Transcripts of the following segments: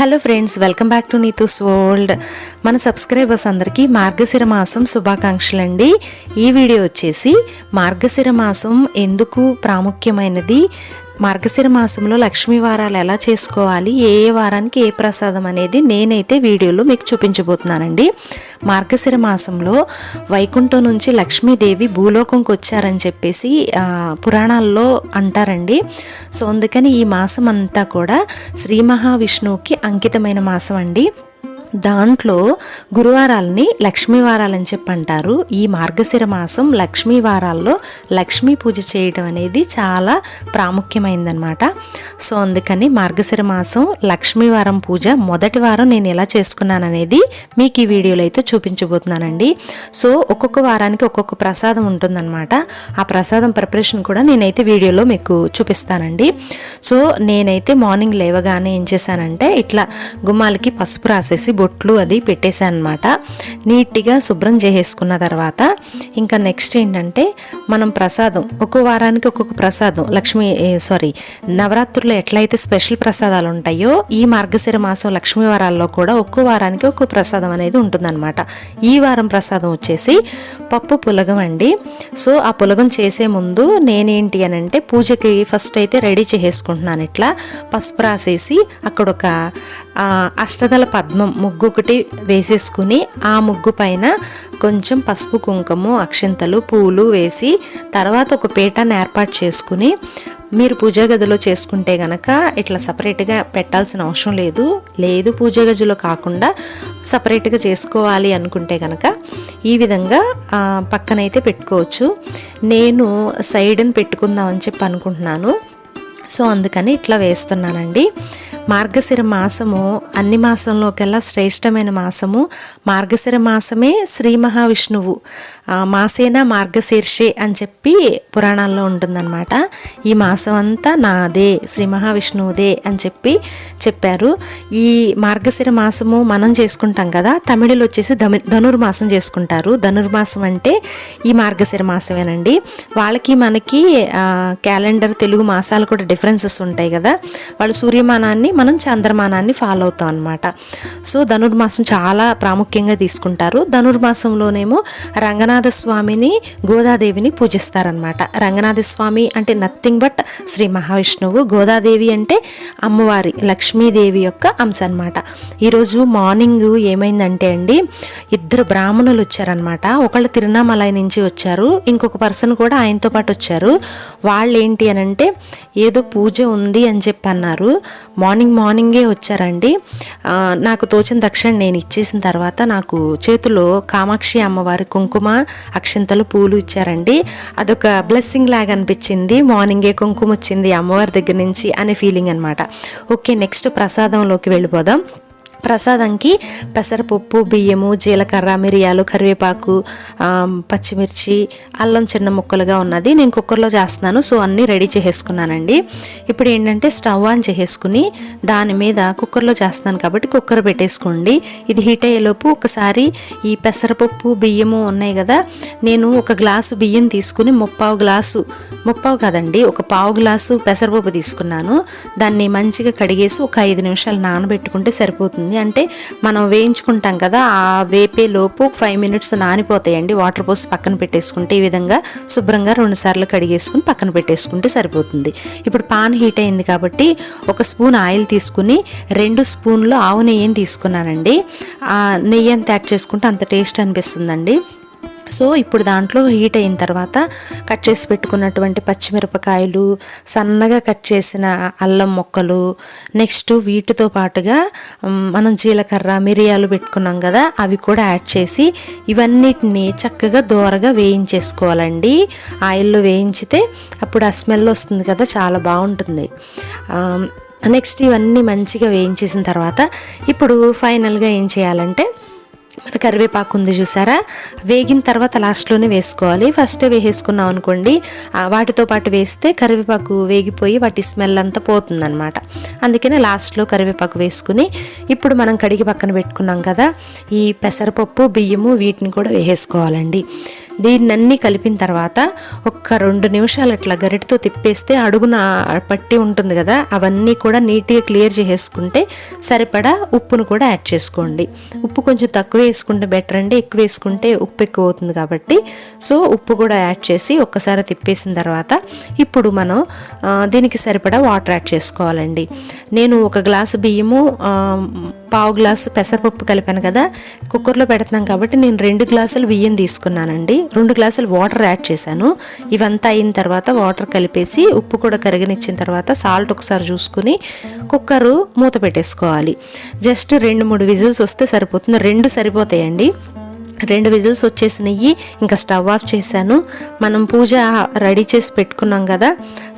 Hello friends welcome back to Neetu's world మన subscribers అందరికీ మార్గశిర మాసం శుభాకాంక్షలు అండి ఈ వీడియో వచ్చేసి మార్గశిర మాసం ఎందుకు ప్రాముఖ్యమైనది? మార్గశిర మాసంలో లక్ష్మీ వారాలు ఎలా చేసుకోవాలి? ఏ ఏ వారానికి ఏ ప్రసాదం అనేది నేనైతే వీడియోలో మీకు చూపించబోతున్నానండి. మార్గశిర మాసంలో వైకుంఠం నుంచి లక్ష్మీదేవి భూలోకంకి వచ్చారని చెప్పేసి పురాణాల్లో అంటారండి. సో అందుకని ఈ మాసం అంతా కూడా శ్రీ మహావిష్ణువుకి అంకితమైన మాసం అండి దాంట్లో గురువారాలని లక్ష్మీ వారాలని చెప్పి అంటారు ఈ మార్గశిర మాసం లక్ష్మీ వారాల్లో లక్ష్మీ పూజ చేయడం అనేది చాలా ప్రాముఖ్యమైందనమాట సో అందుకని మార్గశిర మాసం లక్ష్మీ వారం పూజ మొదటి వారం నేను ఎలా చేసుకున్నాను అనేది మీకు ఈ వీడియోలో అయితే చూపించబోతున్నానండి. సో ఒక్కొక్క వారానికి ఒక్కొక్క ప్రసాదం ఉంటుందన్నమాట. ఆ ప్రసాదం ప్రిపరేషన్ కూడా నేనైతే వీడియోలో మీకు చూపిస్తానండి. సో నేనైతే మార్నింగ్ లేవగానే ఏం చేశానంటే ఇట్లా గుమ్మాలకి పసుపు రాసేసి బొట్లు అది పెట్టేశాను అనమాట నీట్గా శుభ్రం చేసేసుకున్న తర్వాత ఇంకా నెక్స్ట్ ఏంటంటే మనం ప్రసాదం ఒక్కో వారానికి ఒక్కొక్క ప్రసాదం లక్ష్మీ సారీ నవరాత్రుల్లో ఎట్లయితే స్పెషల్ ప్రసాదాలు ఉంటాయో ఈ మార్గశిర మాసం లక్ష్మీ వారాల్లో కూడా ఒక్కో వారానికి ఒక్కో ప్రసాదం అనేది ఉంటుందన్నమాట. ఈ వారం ప్రసాదం వచ్చేసి పప్పు పులగం అండి. సో ఆ పులగం చేసే ముందు నేనేంటి అని అంటే పూజకి ఫస్ట్ అయితే రెడీ చేసేసుకుంటున్నాను ఇట్లా. పసుపు రాసేసి అక్కడ ఒక అష్టదల పద్మం ముగ్గు ఒకటి వేసేసుకుని ఆ ముగ్గు పైన కొంచెం పసుపు కుంకుమ అక్షింతలు పూలు వేసి తర్వాత ఒక పీఠాన్ని ఏర్పాటు చేసుకుని మీరు పూజా గదిలో చేసుకుంటే గనక ఇట్లా సపరేట్గా పెట్టాల్సిన అవసరం లేదు. లేదు పూజా గదిలో కాకుండా సపరేట్గా చేసుకోవాలి అనుకుంటే గనక ఈ విధంగా పక్కనైతే పెట్టుకోవచ్చు. నేను సైడ్ని పెట్టుకుందామని చెప్పి అనుకుంటున్నాను. సో అందుకని ఇట్లా వేస్తున్నానండి. మార్గశిర మాసము అన్ని మాసంలోకెల్లా శ్రేష్టమైన మాసము. మార్గశిర మాసమే శ్రీ మహావిష్ణువు. ఆ, మాసేన మార్గశీర్షే అని చెప్పి పురాణాల్లో ఉంటుందన్నమాట. ఈ మాసం అంతా నాదే శ్రీ మహావిష్ణువుదే అని చెప్పి చెప్పారు. ఈ మార్గశిర మాసము మనం చేసుకుంటాం కదా తమిళులు వచ్చేసి ధమి ధనుర్మాసం చేసుకుంటారు. ధనుర్మాసం అంటే ఈ మార్గశిర మాసమేనండి. వాళ్ళకి మనకి క్యాలెండర్ తెలుగు మాసాలు కూడా డిఫరెన్సెస్ ఉంటాయి కదా. వాళ్ళు సూర్యమానాన్ని మనం చంద్రమానాన్ని ఫాలో అవుతాం అనమాట సో ధనుర్మాసం చాలా ప్రాముఖ్యంగా తీసుకుంటారు. ధనుర్మాసంలోనేమో రంగనాథ స్వామిని గోదాదేవిని పూజిస్తారనమాట రంగనాథ స్వామి అంటే నథింగ్ బట్ శ్రీ మహావిష్ణువు. గోదాదేవి అంటే అమ్మవారి లక్ష్మీదేవి యొక్క అంశ అనమాట ఈరోజు మార్నింగ్ ఏమైందంటే అండి ఇద్దరు బ్రాహ్మణులు వచ్చారనమాట ఒకళ్ళు తిరునామలై నుంచి వచ్చారు ఇంకొక పర్సన్ కూడా ఆయనతో పాటు వచ్చారు. వాళ్ళు ఏంటి అని అంటే ఏదో పూజ ఉంది అని చెప్పి అన్నారు మార్నింగ్ మార్నింగే వచ్చారండి. నాకు తోచిన దక్షిణ నేను ఇచ్చేసిన తర్వాత నాకు చేతిలో కామాక్షి అమ్మవారి కుంకుమ అక్షింతలు పూలు ఇచ్చారండి. అదొక బ్లెస్సింగ్ లాగా అనిపించింది. మార్నింగే కుంకుమ వచ్చింది అమ్మవారి దగ్గర నుంచి అనే ఫీలింగ్ అనమాట ఓకే నెక్స్ట్ ప్రసాదంలోకి వెళ్ళిపోదాం. ప్రసాదంకి పెసరపప్పు బియ్యము జీలకర్ర మిరియాలు కరివేపాకు పచ్చిమిర్చి అల్లం చిన్న ముక్కలుగా ఉన్నది. నేను కుక్కర్లో చేస్తున్నాను సో అన్నీ రెడీ చేసేసుకున్నానండి. ఇప్పుడు ఏంటంటే స్టవ్ ఆన్ చేసేసుకుని దాని మీద కుక్కర్లో చేస్తున్నాను కాబట్టి కుక్కర్ పెట్టేసుకోండి. ఇది హీట్ అయ్యేలోపు ఒకసారి ఈ పెసరపప్పు బియ్యము ఉన్నాయి కదా నేను ఒక గ్లాసు బియ్యం తీసుకుని ముప్పావు గ్లాసు ముప్పావు కాదండి ఒక పావు గ్లాసు పెసరపప్పు తీసుకున్నాను. దాన్ని మంచిగా కడిగేసి ఒక ఐదు నిమిషాలు నానబెట్టుకుంటే సరిపోతుంది. అంటే మనం వేయించుకుంటాం కదా ఆ వేపే లోపు ఫైవ్ మినిట్స్ నానిపోతాయండి. వాటర్ పోసి పక్కన పెట్టేసుకుంటే ఈ విధంగా శుభ్రంగా రెండు సార్లు కడిగేసుకుని పక్కన పెట్టేసుకుంటే సరిపోతుంది. ఇప్పుడు పాన్ హీట్ అయింది కాబట్టి ఒక స్పూన్ ఆయిల్ తీసుకుని రెండు స్పూన్లు ఆవు నెయ్యిని తీసుకున్నానండి. ఆ నెయ్యి ఎంత యాడ్ చేసుకుంటే అంత టేస్ట్ అనిపిస్తుందండి. సో ఇప్పుడు దాంట్లో హీట్ అయిన తర్వాత కట్ చేసి పెట్టుకున్నటువంటి పచ్చిమిరపకాయలు సన్నగా కట్ చేసిన అల్లం మొక్కలు నెక్స్ట్ వీటితో పాటుగా మనం జీలకర్ర మిరియాలు పెట్టుకున్నాం కదా అవి కూడా యాడ్ చేసి ఇవన్నిటిని చక్కగా దోరగా వేయించేసుకోవాలండి. ఆయిల్లో వేయించితే అప్పుడు ఆ స్మెల్ వస్తుంది కదా చాలా బాగుంటుంది. నెక్స్ట్ ఇవన్నీ మంచిగా వేయించేసిన తర్వాత ఇప్పుడు ఫైనల్గా ఏం చేయాలంటే మన కరివేపాకు ఉంది చూసారా? వేగిన తర్వాత లాస్ట్లోనే వేసుకోవాలి. ఫస్ట్ వేసేసుకున్నాం అనుకోండి. వాటితో పాటు వేస్తే కరివేపాకు వేగిపోయి వాటి స్మెల్ అంతా పోతుందనమాట అందుకనే లాస్ట్లో కరివేపాకు వేసుకుని ఇప్పుడు మనం కడిగి పక్కన పెట్టుకున్నాం కదా ఈ పెసరపప్పు బియ్యము వీటిని కూడా వేసేసుకోవాలండి. దీన్నన్నీ కలిపిన తర్వాత ఒక్క రెండు నిమిషాలు అట్లా గరిటతో తిప్పేస్తే అడుగున పట్టి ఉంటుంది కదా అవన్నీ కూడా నీట్గా క్లియర్ చేసేసుకుంటే సరిపడా ఉప్పును కూడా యాడ్ చేసుకోండి. ఉప్పు కొంచెం తక్కువ వేసుకుంటే బెటర్ అండి ఎక్కువ వేసుకుంటే ఉప్పు ఎక్కువ అవుతుంది కాబట్టి. సో ఉప్పు కూడా యాడ్ చేసి ఒక్కసారి తిప్పేసిన తర్వాత ఇప్పుడు మనం దీనికి సరిపడా వాటర్ యాడ్ చేసుకోవాలండి. నేను ఒక గ్లాసు బియ్యము పావు గ్లాసు పెసరపప్పు కలిపాను కదా కుక్కర్లో పెడుతున్నాం కాబట్టి నేను రెండు గ్లాసులు బియ్యం తీసుకున్నానండి. రెండు గ్లాసులు వాటర్ యాడ్ చేశాను. ఇవంతా అయిన తర్వాత వాటర్ కలిపేసి ఉప్పు కూడా కరిగనిచ్చిన తర్వాత సాల్ట్ ఒకసారి చూసుకుని కుక్కరు మూత పెట్టేసుకోవాలి. జస్ట్ రెండు మూడు విజిల్స్ వస్తే సరిపోతుంది. రెండు సరిపోతాయండి. రెండు విజిల్స్ వచ్చేసినాయి. ఇంకా స్టవ్ ఆఫ్ చేశాను. మనం పూజ రెడీ చేసి పెట్టుకున్నాం కదా.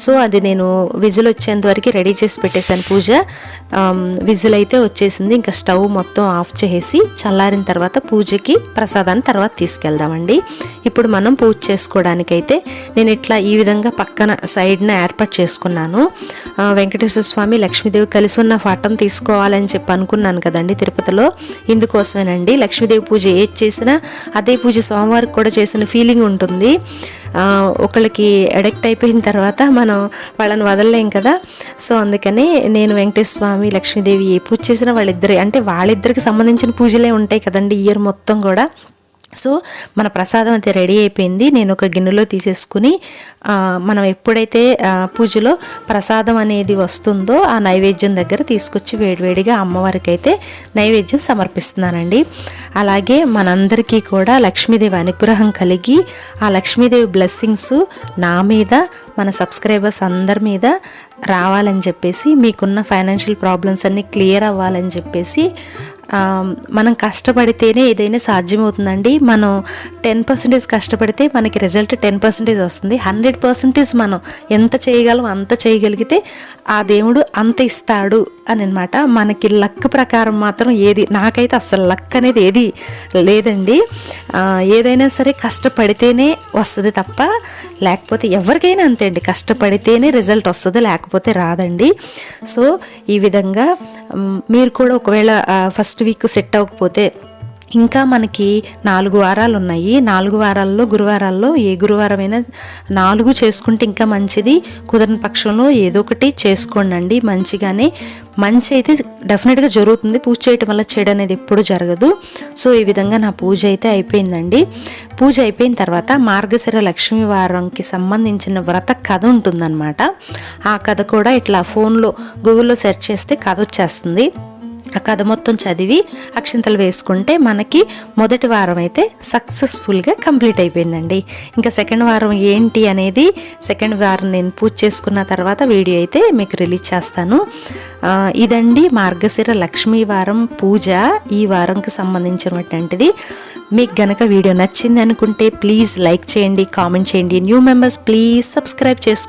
సో అది నేను విజిల్ వచ్చేంత వరకు రెడీ చేసి పెట్టేశాను పూజ. విజిల్ అయితే వచ్చేసింది. ఇంకా స్టవ్ మొత్తం ఆఫ్ చేసి చల్లారిన తర్వాత పూజకి ప్రసాదాన్ని తర్వాత తీసుకెళ్దామండి. ఇప్పుడు మనం పూజ చేసుకోవడానికైతే నేను ఇట్లా ఈ విధంగా పక్కన సైడ్న ఏర్పాటు చేసుకున్నాను. వెంకటేశ్వర స్వామి లక్ష్మీదేవి కలిసి ఉన్న ఫటం తీసుకోవాలని చెప్పి అనుకున్నాను కదండి తిరుపతిలో. ఇందుకోసమేనండి లక్ష్మీదేవి పూజ ఏది చేసినా అదే పూజ సోమవారికి కూడా చేసిన ఫీలింగ్ ఉంటుంది. ఒకళ్ళకి అడిక్ట్ అయిపోయిన తర్వాత మనం వాళ్ళని వదలలేం కదా. సో అందుకని నేను వెంకటేశ్వర స్వామి లక్ష్మీదేవి ఏ పూజ చేసినా వాళ్ళిద్దరే అంటే వాళ్ళిద్దరికి సంబంధించిన పూజలే ఉంటాయి కదండి ఇయర్ మొత్తం కూడా. సో మన ప్రసాదం అయితే రెడీ అయిపోయింది. నేను ఒక గిన్నెలో తీసేసుకుని మనం ఎప్పుడైతే పూజలో ప్రసాదం అనేది వస్తుందో ఆ నైవేద్యం దగ్గర తీసుకొచ్చి వేడివేడిగా అమ్మవారికి అయితే నైవేద్యం సమర్పిస్తున్నానండి. అలాగే మనందరికీ కూడా లక్ష్మీదేవి అనుగ్రహం కలిగి ఆ లక్ష్మీదేవి బ్లెస్సింగ్స్ నా మీద మన సబ్స్క్రైబర్స్ అందరి మీద రావాలని చెప్పేసి మీకున్న ఫైనాన్షియల్ ప్రాబ్లమ్స్ అన్నీ క్లియర్ అవ్వాలని చెప్పేసి మనం కష్టపడితేనే ఏదైనా సాధ్యమవుతుందండి. మనం టెన్ పర్సెంటేజ్ కష్టపడితే మనకి రిజల్ట్ టెన్ పర్సెంటేజ్ వస్తుంది. హండ్రెడ్ పర్సెంటేజ్ మనం ఎంత చేయగలం అంత చేయగలిగితే ఆ దేవుడు అంత ఇస్తాడు అని అనమాట. మనకి లక్ ప్రకారం మాత్రం ఏది నాకైతే అసలు లక్ అనేది ఏది లేదండి. ఏదైనా సరే కష్టపడితేనే వస్తుంది తప్ప లేకపోతే ఎవరికైనా అంతే అండి. కష్టపడితేనే రిజల్ట్ వస్తుంది లేకపోతే రాదండి. సో ఈ విధంగా మీరు కూడా ఒకవేళ ఫస్ట్ వీక్ సెట్ అవ్వకపోతే ఇంకా మనకి నాలుగు వారాలు ఉన్నాయి నాలుగు వారాల్లో గురువారాల్లో ఏ గురువారమైనా నాలుగు చేసుకుంటే ఇంకా మంచిది. కుదరని పక్షంలో ఏదో ఒకటి చేసుకోండి మంచిగానే మంచి అయితే డెఫినెట్గా జరుగుతుంది. పూజ చేయటం వల్ల చెడు అనేది ఎప్పుడు జరగదు. సో ఈ విధంగా నా పూజ అయితే అయిపోయిందండి. పూజ అయిపోయిన తర్వాత మార్గశిర లక్ష్మీ వారంకి సంబంధించిన వ్రత కథ ఉంటుందన్నమాట. ఆ కథ కూడా ఇట్లా ఫోన్లో గూగుల్లో సెర్చ్ చేస్తే కథ వచ్చేస్తుంది. ఆ కథ మొత్తం చదివి అక్షంతలు వేసుకుంటే మనకి మొదటి వారం అయితే సక్సెస్ఫుల్గా కంప్లీట్ అయిపోయిందండి. ఇంకా సెకండ్ వారం ఏంటి అనేది సెకండ్ వారం నేను పూజ చేసుకున్న తర్వాత వీడియో అయితే మీకు రిలీజ్ చేస్తాను. ఇదండి మార్గశిర లక్ష్మీ వారం పూజ ఈ వారంకి సంబంధించినటువంటిది. మీకు గనక వీడియో నచ్చింది అనుకుంటే ప్లీజ్ లైక్ చేయండి కామెంట్ చేయండి. న్యూ మెంబర్స్ ప్లీజ్ సబ్స్క్రైబ్ చేసుకోండి